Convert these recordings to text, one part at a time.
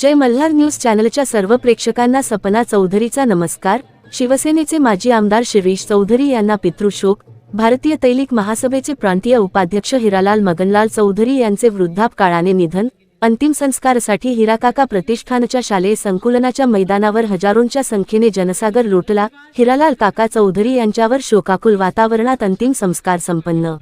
जय Malhar news चॅनलच्या सर्व प्रेक्षकांना सपना चौधरीचा नमस्कार. शिवसेनेचे माजी आमदार शिरीष चौधरी यांना पितृशोक. भारतीय तैलिक महासभेचे प्रांतीय उपाध्यक्ष हिरालाल मगनलाल चौधरी यांचे वृद्धापकाळाने निधन. अंतिम संस्कारासाठी हिराकाका प्रतिष्ठानच्या शालेय संकुलनाच्या मैदानावर हजारोंच्या संख्येने जनसागर लोटला. हिरालाल काका चौधरी यांच्यावर शोकाकुल वातावरणात अंतिम संस्कार संपन्न.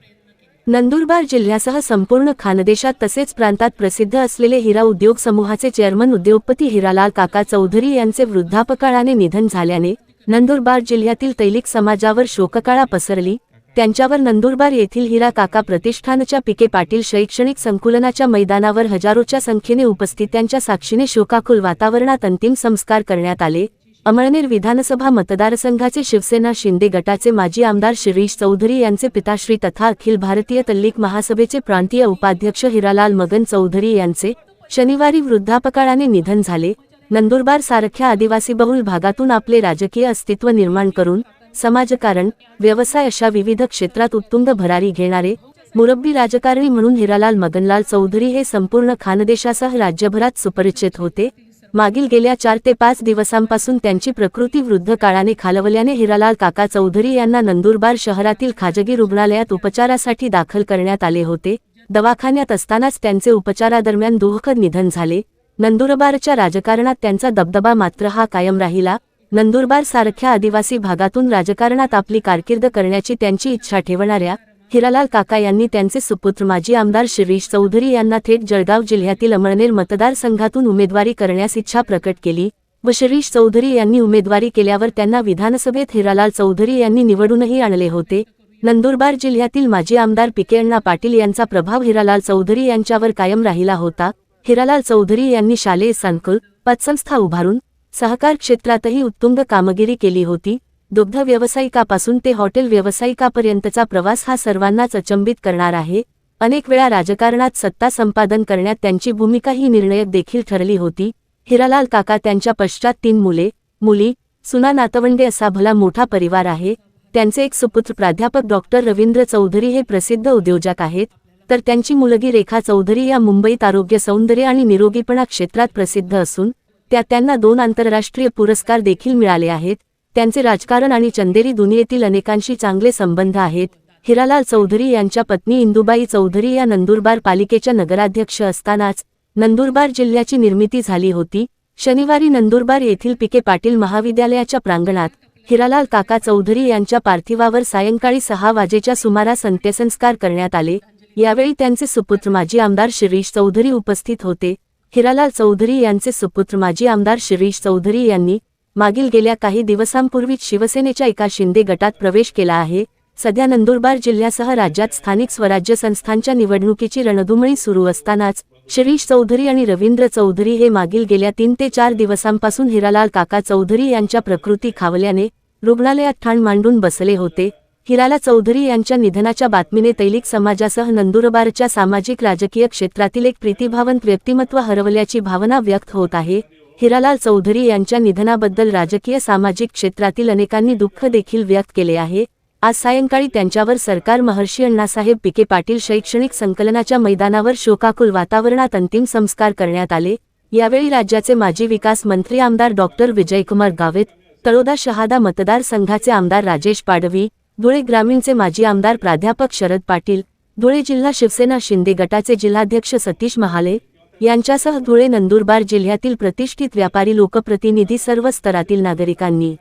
नंदुरबार जिल्ह्यासह संपूर्ण खानदेशात तसेच प्रांतात प्रसिद्ध असलेले हिरा उद्योग समूहाचे चेअरमन उद्योगपती हिरालाल काका चौधरी यांचे वृद्धापकाळाने निधन झाल्याने नंदुरबार जिल्ह्यातील तैलिक समाजावर शोककाळा पसरली. त्यांच्यावर नंदुरबार येथील हिरा काका प्रतिष्ठानच्या पिके पाटील शैक्षणिक संकुलनाच्या मैदानावर हजारोच्या संख्येने उपस्थितांच्या साक्षीने शोकाकुल वातावरणात अंतिम संस्कार करण्यात आले. अमळनेर विधानसभा मतदारसंघाचे शिवसेना शिंदे गटाचे माजी आमदार शिरीष चौधरी यांचे पिताश्री तथा अखिल भारतीय तल्लीक महासभेचे प्रांतीय उपाध्यक्ष हिरालाल मगन चौधरी यांचे शनिवारी वृद्धापकाळाने निधन झाले. नंदुरबार सारख्या आदिवासीबहुल भागातून आपले राजकीय अस्तित्व निर्माण करून समाजकारण व्यवसाय अशा विविध क्षेत्रात उत्तुंग भरारी घेणारे मुरब्बी राजकारणी म्हणून हिरालाल मगनलाल चौधरी हे संपूर्ण खानदेशासह राज्यभरात सुपरिचित होते. मागील गेल्या चार ते पाच दिवसांपासून त्यांची प्रकृती वृद्ध काळाने खालवल्याने हिरालाल काका चौधरी यांना नंदुरबार शहरातील खाजगी रुग्णालयात उपचारासाठी दाखल करण्यात आले होते. दवाखान्यात असतानाच त्यांचे उपचारादरम्यान दुःखद निधन झाले. नंदुरबारच्या राजकारणात त्यांचा दबदबा मात्र हा कायम राहिला. नंदुरबार सारख्या आदिवासी भागातून राजकारणात आपली कारकीर्द करण्याची त्यांची इच्छा ठेवणाऱ्या हिरालाल काका यांनी त्यांचे सुपुत्र माजी आमदार शिरीष चौधरी यांना थेट जळगाव जिल्ह्यातील अमळनेर मतदारसंघातून उमेदवारी करण्यास इच्छा प्रकट केली व शिरीष चौधरी यांनी उमेदवारी केल्यावर त्यांना विधानसभेत हिरालाल चौधरी यांनी निवडूनही आणले होते. नंदुरबार जिल्ह्यातील माजी आमदार पिकेअण्णा पाटील यांचा प्रभाव हिरालाल चौधरी यांच्यावर कायम राहिला होता. हिरालाल चौधरी यांनी शालेय संकुल पतसंस्था उभारून सहकार क्षेत्रातही उत्तुंग कामगिरी केली होती. दुग्ध व्यावसायिकापासून ते हॉटेल व्यावसायिकापर्यंतचा प्रवास हा सर्वांनाच अचंबित करणार आहे. अनेक वेळा राजकारणात सत्ता संपादन करण्यात त्यांची भूमिका ही निर्णायक देखील ठरली होती. हिरालाल काका त्यांच्या पश्चात तीन मुले मुली सुना नातवंडे असा भला मोठा परिवार आहे. त्यांचे एक सुपुत्र प्राध्यापक डॉक्टर रवींद्र चौधरी हे प्रसिद्ध उद्योजक आहेत. तर त्यांची मुलगी रेखा चौधरी या मुंबईत आरोग्य सौंदर्य आणि निरोगीपणा क्षेत्रात प्रसिद्ध असून त्या त्यांना दोन आंतरराष्ट्रीय पुरस्कार देखील मिळाले आहेत. त्यांचे राजकारण आणि चंदेरी दुनियेतील अनेकांशी चांगले संबंध आहेत. हिरालाल चौधरी यांच्या पत्नी इंदुबाई चौधरी या नंदुरबार पालिकेच्या नगराध्यक्ष असतानाच नंदुरबार जिल्ह्याची निर्मिती झाली होती. शनिवारी नंदुरबार येथील पिके पाटील महाविद्यालयाच्या प्रांगणात हिरालाल काका चौधरी यांच्या पार्थिवावर सायंकाळी सहा वाजेच्या सुमारास अंत्यसंस्कार करण्यात आले. यावेळी त्यांचे सुपुत्र माजी आमदार शिरीष चौधरी उपस्थित होते. हिरालाल चौधरी यांचे सुपुत्र माजी आमदार शिरीष चौधरी यांनी मागील गेल्या काही दिवसांपूर्वीच शिवसेनेच्या एका शिंदे गटात प्रवेश केला आहे. सध्या नंदुरबार जिल्ह्यासह राज्यात स्थानिक स्वराज्य संस्थांच्या निवडणुकीची रणधुमळी सुरू असतानाच शिरीष चौधरी आणि रवींद्र चौधरी हे मागील गेल्या तीन ते चार दिवसांपासून हिरालाल काका चौधरी यांच्या प्रकृती खावल्याने रुग्णालयात ठाण मांडून बसले होते. हिराला चौधरी यांच्या निधनाच्या बातमीने तैलिक समाजासह नंदुरबारच्या सामाजिक राजकीय क्षेत्रातील एक प्रीतिभावंत व्यक्तिमत्व हरवल्याची भावना व्यक्त होत आहे. हिरालाल चौधरी यांच्या निधनाबद्दल राजकीय सामाजिक क्षेत्रातील अनेकांनी दुःख देखील व्यक्त केले आहे. आज सायंकाळी त्यांच्यावर सरकार महर्षी अण्णासाहेब पिके पाटील शैक्षणिक संकलनाच्या मैदानावर शोकाकुल वातावरणात अंतिम संस्कार करण्यात आले. यावेळी राज्याचे माजी विकास मंत्री आमदार डॉक्टर विजयकुमार गावित तळोदा शहादा मतदारसंघाचे आमदार राजेश पाडवी धुळे ग्रामीणचे माजी आमदार प्राध्यापक शरद पाटील धुळे जिल्हा शिवसेना शिंदे गटाचे जिल्हाध्यक्ष सतीश महाले यांच्यासह धुळे नंदुरबार जिल्ह्यातील प्रतिष्ठित व्यापारी लोकप्रतिनिधी सर्व स्तरातील नागरिकांनी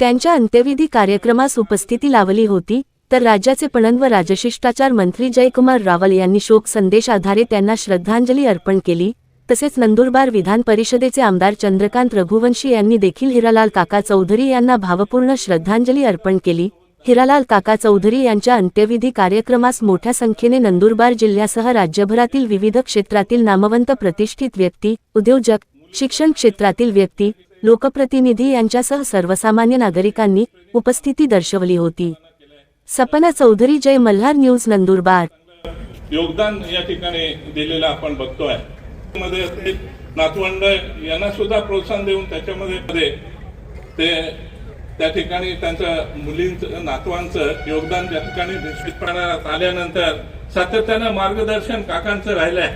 त्यांच्या अंत्यविधी कार्यक्रमास उपस्थिती लावली होती तर राज्याचे पणन व राजशिष्टाचार मंत्री जयकुमार रावल यांनी शोक संदेश आधारे त्यांना श्रद्धांजली अर्पण केली तसेच नंदुरबार विधान परिषदेचे आमदार चंद्रकांत रघुवंशी यांनी देखील हिरालाल काका चौधरी यांना भावपूर्ण श्रद्धांजली अर्पण केली हिरालाल काका चौधरी यांच्या अंत्यविधी कार्यक्रमास मोठ्या संख्येने नंदुरबार जिल्ह्यासह राज्यभरातील विविध क्षेत्रातील नामवंत प्रतिष्ठित व्यक्ती उद्योजक शिक्षण क्षेत्रातील व्यक्ती लोकप्रतिनिधी यांच्यासह सर्वसामान्य नागरिकांनी उपस्थिती दर्शवली होती. सपना चौधरी जय मल्हार न्यूज नंदुरबार. योगदान या ठिकाणी दिलेलं आपण बघतोय. नातवंड यांना सुद्धा प्रोत्साहन देऊन त्याच्यामध्ये ते त्या ठिकाणी त्यांच्या मुलींचं नातवांचं योगदान त्या ठिकाणी निश्चितपणे आल्यानंतर सातत्यानं मार्गदर्शन काकांचं राहिलंय.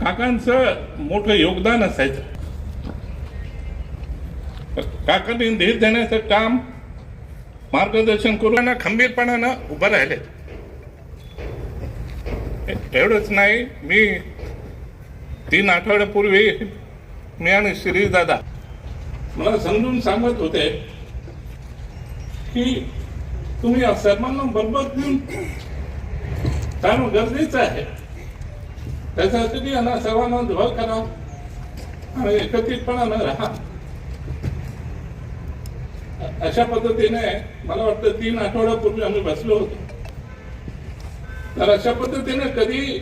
काकांचं मोठं योगदान असायचं. काकांनी धीर देण्याचं काम मार्गदर्शन करून खंबीरपणानं उभं राहिले. एवढंच नाही मी तीन आठवड्यापूर्वी मी आणि श्रीदादा मला समजून सांगत होते की तुम्ही सर्वांना बरोबर घेऊन जाणं गरजेचं आहे. त्याच्यासाठी यांना सर्वांना धवल करा आणि एकत्रितपणानं राहा. अशा पद्धतीने मला वाटतं तीन आठवड्यापूर्वी आम्ही बसलो होतो. तर अशा पद्धतीने कधी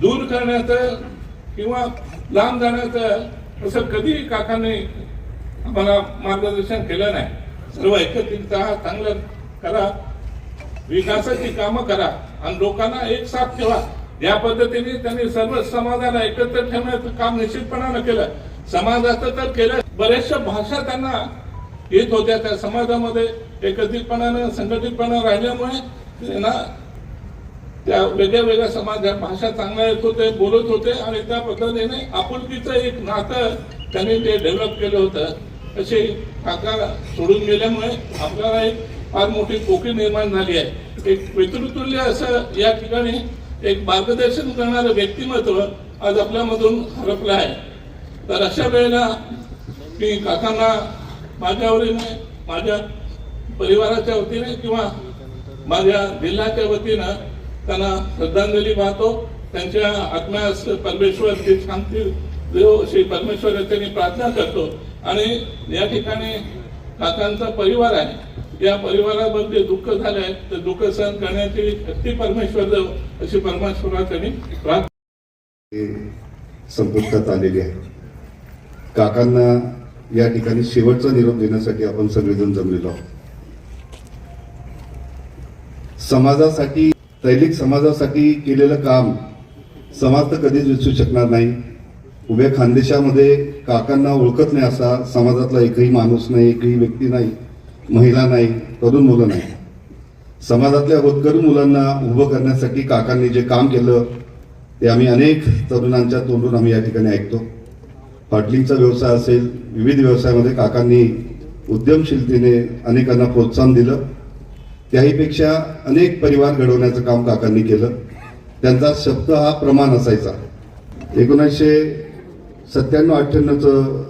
दूर करण्याचं किंवा लांब जाण्याचं असं कधी काकांनी आम्हाला मार्गदर्शन केलं नाही. सर्व एकत्रित राहा चांगलं करा. विकासाची कामं करा. आणि लोकांना एक साथ ठेवा. या पद्धतीने त्यांनी सर्व समाजाला एकत्र ठेवण्याचं काम निश्चितपणानं केलं. समाजाचं तर केलं. बऱ्याचशा भाषा त्यांना येत होत्या. त्या समाजामध्ये एकत्रितपणानं संघटितपणा राहिल्यामुळे त्यांना त्या वेगळ्या वेगळ्या समाजात भाषा चांगल्या येत होते बोलत होते. आणि त्या पद्धतीने आपुलकीचं एक नातं त्यांनी ते डेव्हलप केलं होतं. असे काका सोडून गेल्यामुळे आपल्याला एक फार मोठी पोकळी निर्माण झाली आहे. एक पितृतुल्य असं या ठिकाणी एक मार्गदर्शन करणारं व्यक्तिमत्व आज आपल्यामधून हरपलं आहे. तर अशा वेळेला मी काकांना माझ्या वतीने माझ्या परिवाराच्या वतीने किंवा माझ्या जिल्ह्याच्या वतीनं त्यांना श्रद्धांजली वाहतो. त्यांच्या आत्म्यास परमेश्वर ती शांती देव श्री परमेश्वर त्यांनी प्रार्थना करतो. आणि या ठिकाणी काकांचा परिवार आहे. या परिवारामध्ये दुःख झाले आहे ते दुःख सहन करण्याची शक्ती परमेश्वर देव अशी परमेश्वराकडे प्रार्थना संपुष्टात आलेली आहे. काकांना या ठिकाणी शेवटचा निरोप देण्यासाठी आपण सगळेजण जमलेलो आहोत. समाजासाठी दैनिक समाजासाठी केलेलं काम समाज तर कधीच विसरू शकणार नाही. उभ्या खानदेशामध्ये काकांना ओळखत नाही असा समाजातला एकही माणूस नाही एकही व्यक्ती नाही महिला नाही तरुण मुलं नाही. समाजातल्या होतकरू मुलांना उभं करण्यासाठी काकांनी जे काम केलं ते आम्ही अनेक तरुणांच्या तोंडून आम्ही या ठिकाणी ऐकतो. हॉटलिंगचा व्यवसाय असेल विविध व्यवसायामध्ये काकांनी उद्यमशीलतेने अनेकांना प्रोत्साहन दिलं. त्याहीपेक्षा अनेक परिवार घडवण्याचं काम काकांनी केलं. त्यांचा शब्द हा प्रमाण असायचा. एकोणीसशे सत्त्याण्णव अठ्ठ्याण्णवचं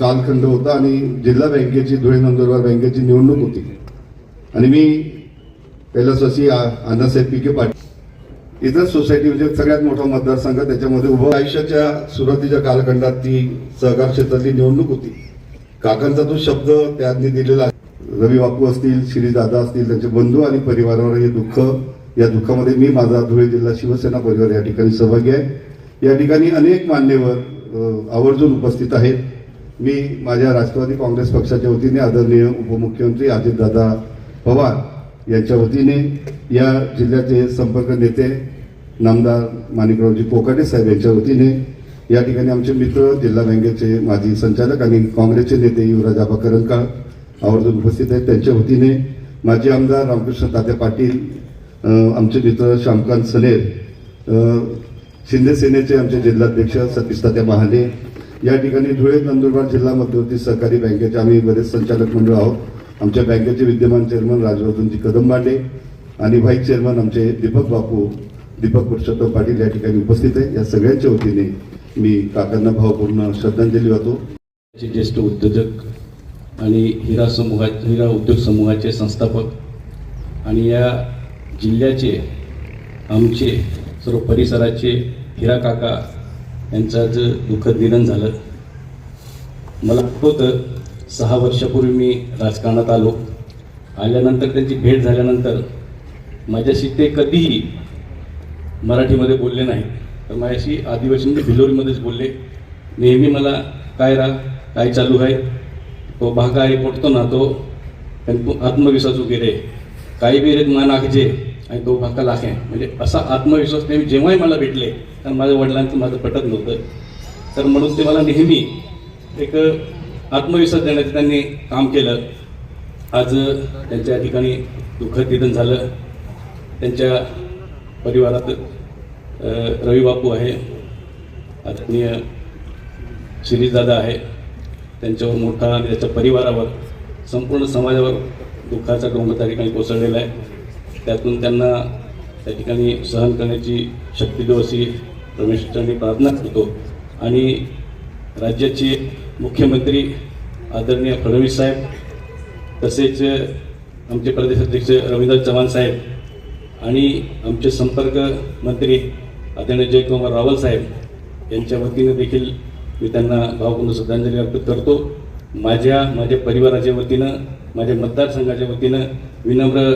कालखंड होता आणि जिल्हा बँकेची धुळे नंदुरबार बँकेची निवडणूक होती. आणि मी कैलासवासी आ- अण्णासाहेब पिके पाटील. इतर सोसायटी म्हणजे सगळ्यात मोठा मतदारसंघ त्याच्यामध्ये उभं आयुष्याच्या सुरुवातीच्या कालखंडात ती सहकार क्षेत्रातली निवडणूक होती. काकांचा तो शब्द त्यांनी दिलेला आहे. रवी बापू असतील श्री दादा असतील त्यांचे बंधू आणि परिवारावर हे दुःख या दुःखामध्ये मी माझा धुळे जिल्हा शिवसेना परिवार या ठिकाणी सहभागी आहे. या ठिकाणी अनेक मान्यवर आवर्जून उपस्थित आहेत. मी माझ्या राष्ट्रवादी काँग्रेस पक्षाच्या वतीने आदरणीय उपमुख्यमंत्री अजितदादा पवार यांच्या वतीने या जिल्ह्याचे संपर्क नेते नामदार माणिकरावजी कोकाटे साहेब यांच्या वतीने या ठिकाणी आमचे मित्र जिल्हा बँकेचे माजी संचालक आणि काँग्रेसचे नेते युवराज आबा करंजकाळ आवर्जून उपस्थित आहेत. त्यांच्या वतीने माजी आमदार रामकृष्ण तात्या पाटील आमचे मित्र श्यामकांत सनेर शिंदे सेनेचे आमचे जिल्हाध्यक्ष सतीश तात्या महाले या ठिकाणी धुळे नंदुरबार जिल्हा मध्यवर्ती सहकारी बँकेचे आम्ही बरेच संचालक मंडळ आहोत. आमच्या बँकेचे विद्यमान चेअरमन राजवर्धनजी कदमबांडे आणि व्हाईस चेअरमन आमचे दीपक बापू दीपक पुरुषोत्तम पाटील या ठिकाणी उपस्थित आहे. या सगळ्यांच्या वतीने मी काकांना भावपूर्ण श्रद्धांजली वाहतो. ज्येष्ठ उद्योजक आणि हिरा समूहा हिरा उद्योग समूहाचे संस्थापक आणि या जिल्ह्याचे आमचे सर्व परिसराचे हिरा काका यांचं जे दुःखद निधन झालं. मला आठवतं सहा वर्षापूर्वी मी राजकारणात आलो. आल्यानंतर त्यांची भेट झाल्यानंतर माझ्याशी ते कधीही मराठीमध्ये बोलले नाही. तर माझ्याशी आदिवासीमध्ये म्हणजे भिलोरीमध्येच बोलले. नेहमी मला काय रा काय चालू आहे? तो भागा आहे पटतो ना तो? त्यांना आत्मविश्वास वगैरे काही बी रेत मान आखजे आणि तो भाका लाखे. म्हणजे असा आत्मविश्वास नेहमी जेव्हाही मला भेटले कारण माझ्या वडिलांचं माझं पटत नव्हतं. तर म्हणून ते मला नेहमी एक आत्मविश्वास देण्याचं त्यांनी काम केलं. आज त्यांच्या ठिकाणी दुःखद निधन झालं. त्यांच्या परिवारात रवी बापू आहे. आदरणीय शिरीषदादा आहे. त्यांच्यावर मोठा आणि त्याच्या परिवारावर संपूर्ण समाजावर दुःखाचा डोंगर त्या ठिकाणी कोसळलेला आहे. त्यातून त्यांना त्या ठिकाणी सहन करण्याची शक्ती देऊ अशी परमेश्वरांनी प्रार्थना करतो. आणि राज्याचे मुख्यमंत्री आदरणीय फडणवीस साहेब तसेच आमचे प्रदेशाध्यक्ष रवींद्र चव्हाण साहेब आणि आमचे संपर्क मंत्री आदरणीय जयकुमार रावल साहेब यांच्या वतीने देखील मी त्यांना भावपूर्ण श्रद्धांजली अर्पित करतो. माझ्या माझ्या परिवाराच्या वतीनं माझ्या मतदारसंघाच्या वतीनं विनम्र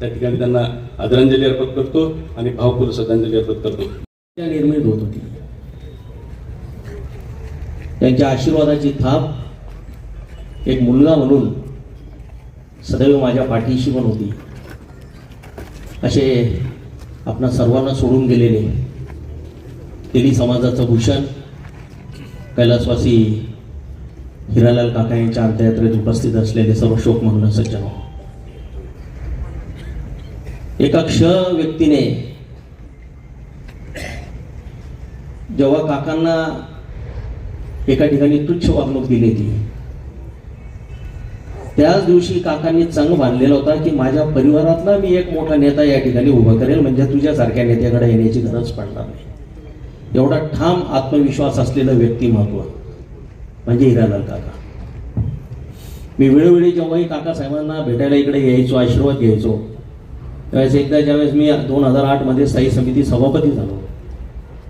त्या ठिकाणी त्यांना आदरांजली अर्पण करतो आणि भावपूर्ण श्रद्धांजली अर्पण करतो. त्या निर्मित होत होती. त्यांच्या आशीर्वादाची थाप एक मुलगा म्हणून सदैव माझ्या पाठीशी पण होती. असे आपणा सर्वांना सोडून गेलेले तेली समाजाचं भूषण कैलासवासी हिरालाल काका यांच्या अंत्ययात्रेत उपस्थित असलेले सर्व शोक म्हणून सज्जन एका क्ष व्यक्तीने जेव्हा काकांना एका ठिकाणी तुच्छ वागणूक दिली होती त्याच दिवशी काकांनी चंग बांधलेला होता की माझ्या परिवारातला मी एक मोठा नेता या ठिकाणी उभा करेल म्हणजे तुझ्यासारख्या नेत्याकडे येण्याची गरज पडणार नाही. एवढा ठाम आत्मविश्वास असलेलं व्यक्तिमत्व म्हणजे हिरालाल काका. मी वेळोवेळी जेव्हाही काका साहेबांना भेटायला इकडे यायचो आशीर्वाद घ्यायचो त्यावेळेस एकदा ज्यावेळेस मी दोन हजार आठमध्ये स्थायी समिती सभापती झालो.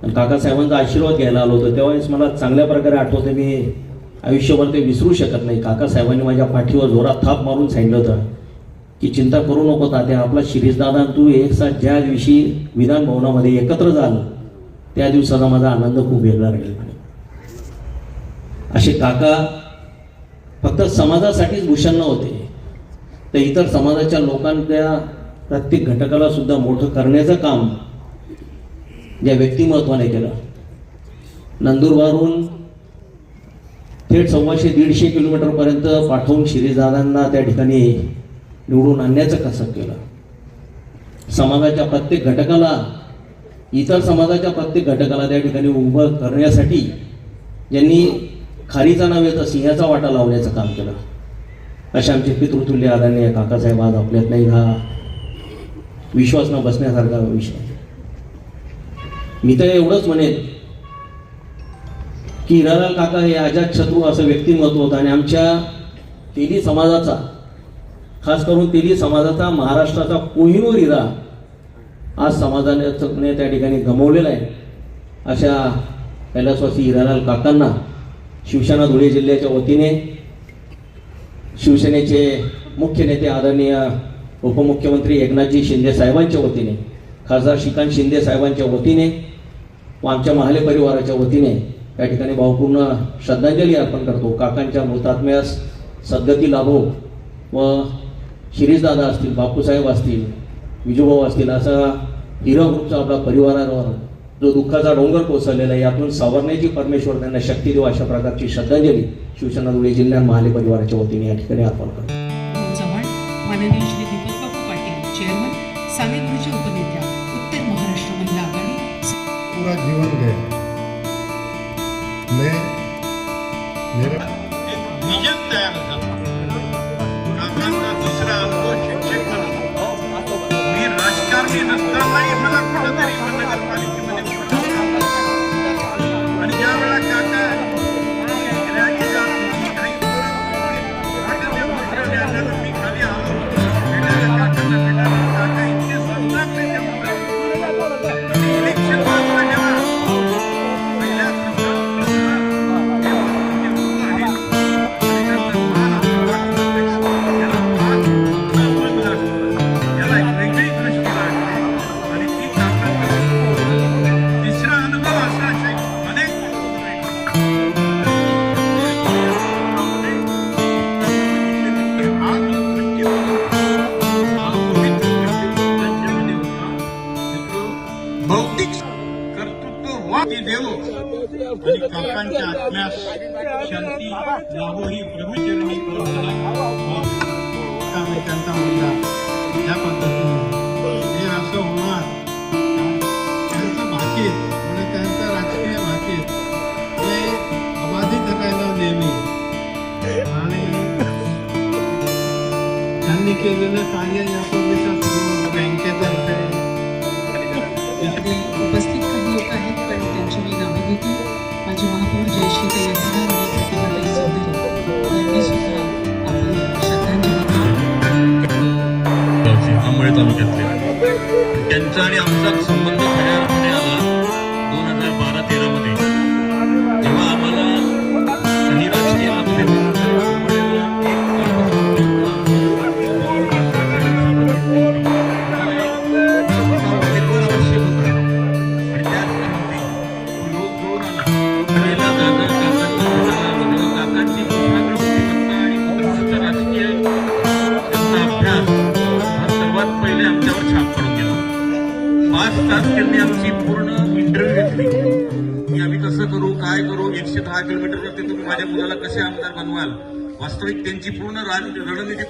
आणि काकासाहेबांचा आशीर्वाद घ्यायला आलो होतो त्यावेळेस मला चांगल्या प्रकारे आठवतं मी आयुष्यभर ते विसरू शकत नाही. काकासाहेबांनी माझ्या पाठीवर जोरात थाप मारून सांगितलं होतं की चिंता करू नको तात्या आपला शिरीषदादा तू एक साथ ज्या दिवशी विधान भवनामध्ये एकत्र झालं त्या दिवसाचा माझा आनंद खूप वेगळा राहील. म्हणे असे काका फक्त समाजासाठीच भूषण होते तर इतर समाजाच्या लोकांच्या प्रत्येक घटकाला सुद्धा मोठं करण्याचं काम ज्या व्यक्तिमत्वाने केलं. नंदुरबारहून थेट सव्वाशे दीडशे किलोमीटरपर्यंत पाठवून शिरीजादांना त्या ठिकाणी निवडून आणण्याचं कसं केलं? समाजाच्या प्रत्येक घटकाला इतर समाजाच्या प्रत्येक घटकाला त्या ठिकाणी उभं करण्यासाठी ज्यांनी खारीचा नव्हे तर सिंहाचा वाटा लावण्याचं काम केलं. असे आमचे पितृतुल्य आदरणीय काकासाहेब आज आपल्यात नाही हा विश्वास न बसण्यासारखा विषय. मी तर एवढंच म्हणेन की हिरालाल काका हे अजात शत्रू असं व्यक्तिमत्व होतं आणि आमच्या तेली समाजाचा खास करून तेली समाजाचा महाराष्ट्राचा कोहिनूर हिरा आज समाजाने त्या ठिकाणी गमावलेला आहे. अशा कैलासवासी हिरालाल काकांना शिवसेना धुळे जिल्ह्याच्या वतीने शिवसेनेचे मुख्य नेते आदरणीय उपमुख्यमंत्री एकनाथजी शिंदे साहेबांच्या वतीने खासदार श्रीकांत शिंदे साहेबांच्या वतीने व आमच्या महाले परिवाराच्या वतीने या ठिकाणी भावपूर्ण श्रद्धांजली अर्पण करतो. काकांच्या मृतात्म्यास सद्गती लाभो व शिरीषदादा असतील बापूसाहेब असतील विजूभाऊ असतील असा हिरो ग्रुपचा आपला परिवारावर जो दुःखाचा डोंगर कोसळलेला आहे यातून सावरण्याची परमेश्वर त्यांना शक्ती देऊ अशा प्रकारची श्रद्धांजली शिवसेना धुळे जिल्ह्यात महाले परिवाराच्या वतीने या ठिकाणी अर्पण करतो. पूरा जीवन गया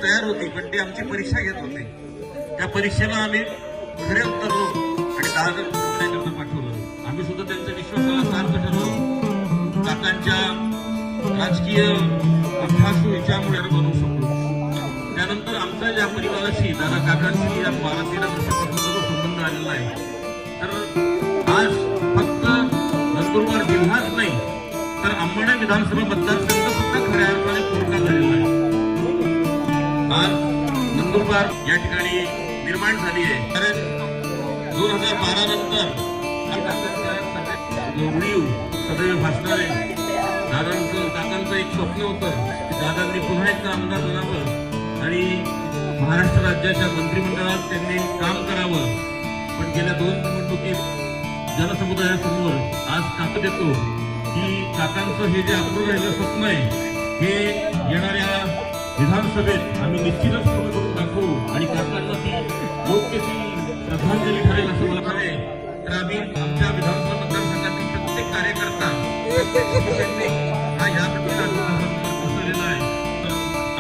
तयार होती पण ते आमची परीक्षा घेत होते. त्या परीक्षेला आम्ही खरे उतरलो आणि दहा जण रुपये पाठवलं. आम्ही सुद्धा त्यांच्या विश्वासाला सार्थ ठरलो. काकांच्या राजकीय अभ्यासू याच्यामुळे बनवू शकतो त्यानंतर आमचा ज्या परिवाराशी दादा काकांशी या बारा तेरा वर्षापासून जो संबंध आलेला आहे. तर आज फक्त नंदुरबार जिल्हाच नाही तर अंबडा विधानसभा मतदारसंघ सुद्धा खऱ्या अर्थाने पूर्ण झालेला आहे. आज नंदुरबार या ठिकाणी निर्माण झाली आहे. कारण दोन हजार बारा नंतर उडीव सदैव भासणारे दादांचं काकांचं एक स्वप्न होतं की दादांनी पुन्हा एकदा आमदार बनावं आणि महाराष्ट्र राज्याच्या मंत्रिमंडळात त्यांनी काम करावं. पण गेल्या दोन निवडणुकीत जनसमुदायासमोर आज काक देतो की काकांचं हे जे अपूर्ण राहिलं स्वप्न आहे हे येणाऱ्या विधानसभेत आम्ही निश्चितच पूर्ण करून दाखवू आणि काकांना ती योग्य ती श्रद्धांजली ठरेल असं मला कळेल तर आम्ही आमच्या विधानसभा मतदारसंघातील प्रत्येक कार्यकर्ता हा या प्रकारचा आहे.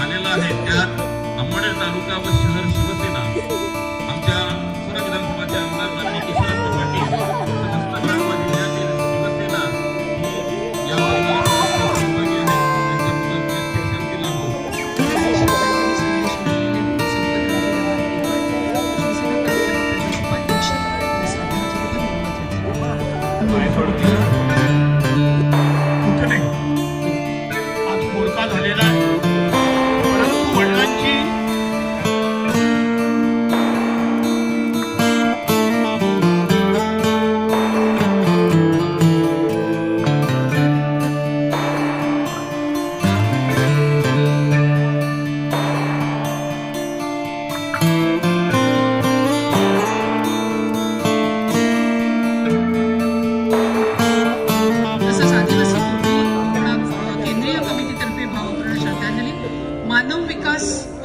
आलेला आहे त्यात अंबड तालुका व शहर शिवसेना. आमच्या पुणे विधानसभाचे आमदार किशोर पाटील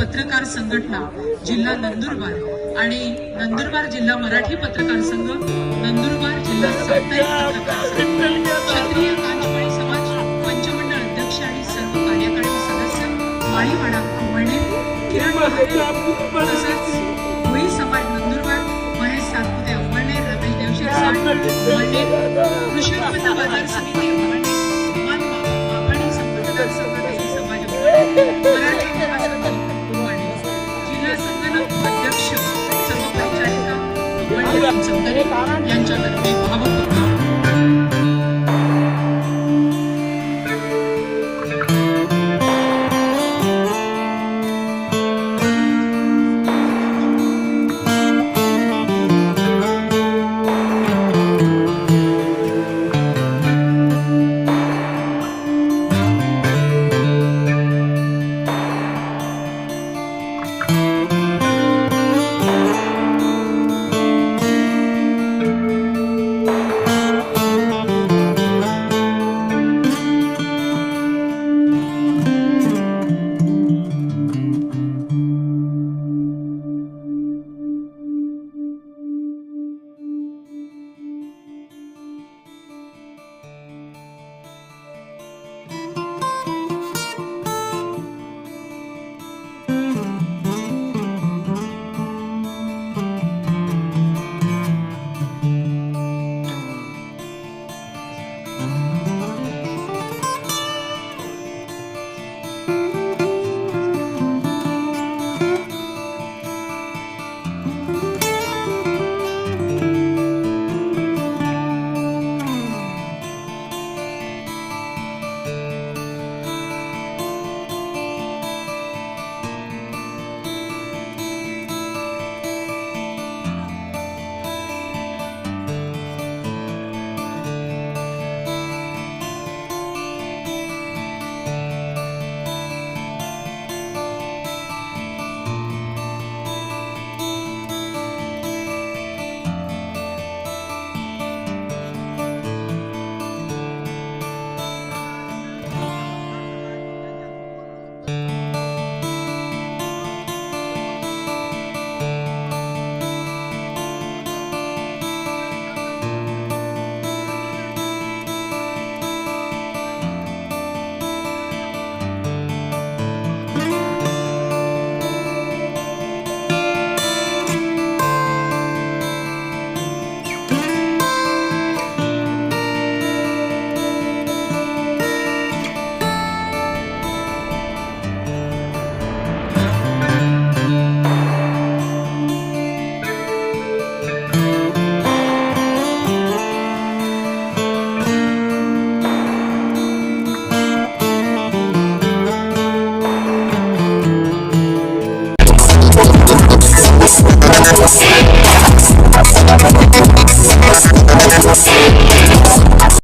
पत्रकार संघटना जिल्हा नंदुरबार आणि नंदुरबार जिल्हा मराठी पत्रकार संघ नंदुरबार जिल्हा साप्ताहिक पत्रकार संघ. क्षत्रिय कांचमाळी समाज पंचमंडळ अध्यक्ष आणि सर्व कार्यकारी सदस्य माळीवाडा कुंभणे किरण महाले तसंच भोई समाज नंदुरबार महेश सातपुते अंबळणे रमेश देवशेठ साठ कृषी उत्पन्न बाजार समिती अंबळणे समाज मराठी चौधरी यांच्यातर्फे भावपूर्ण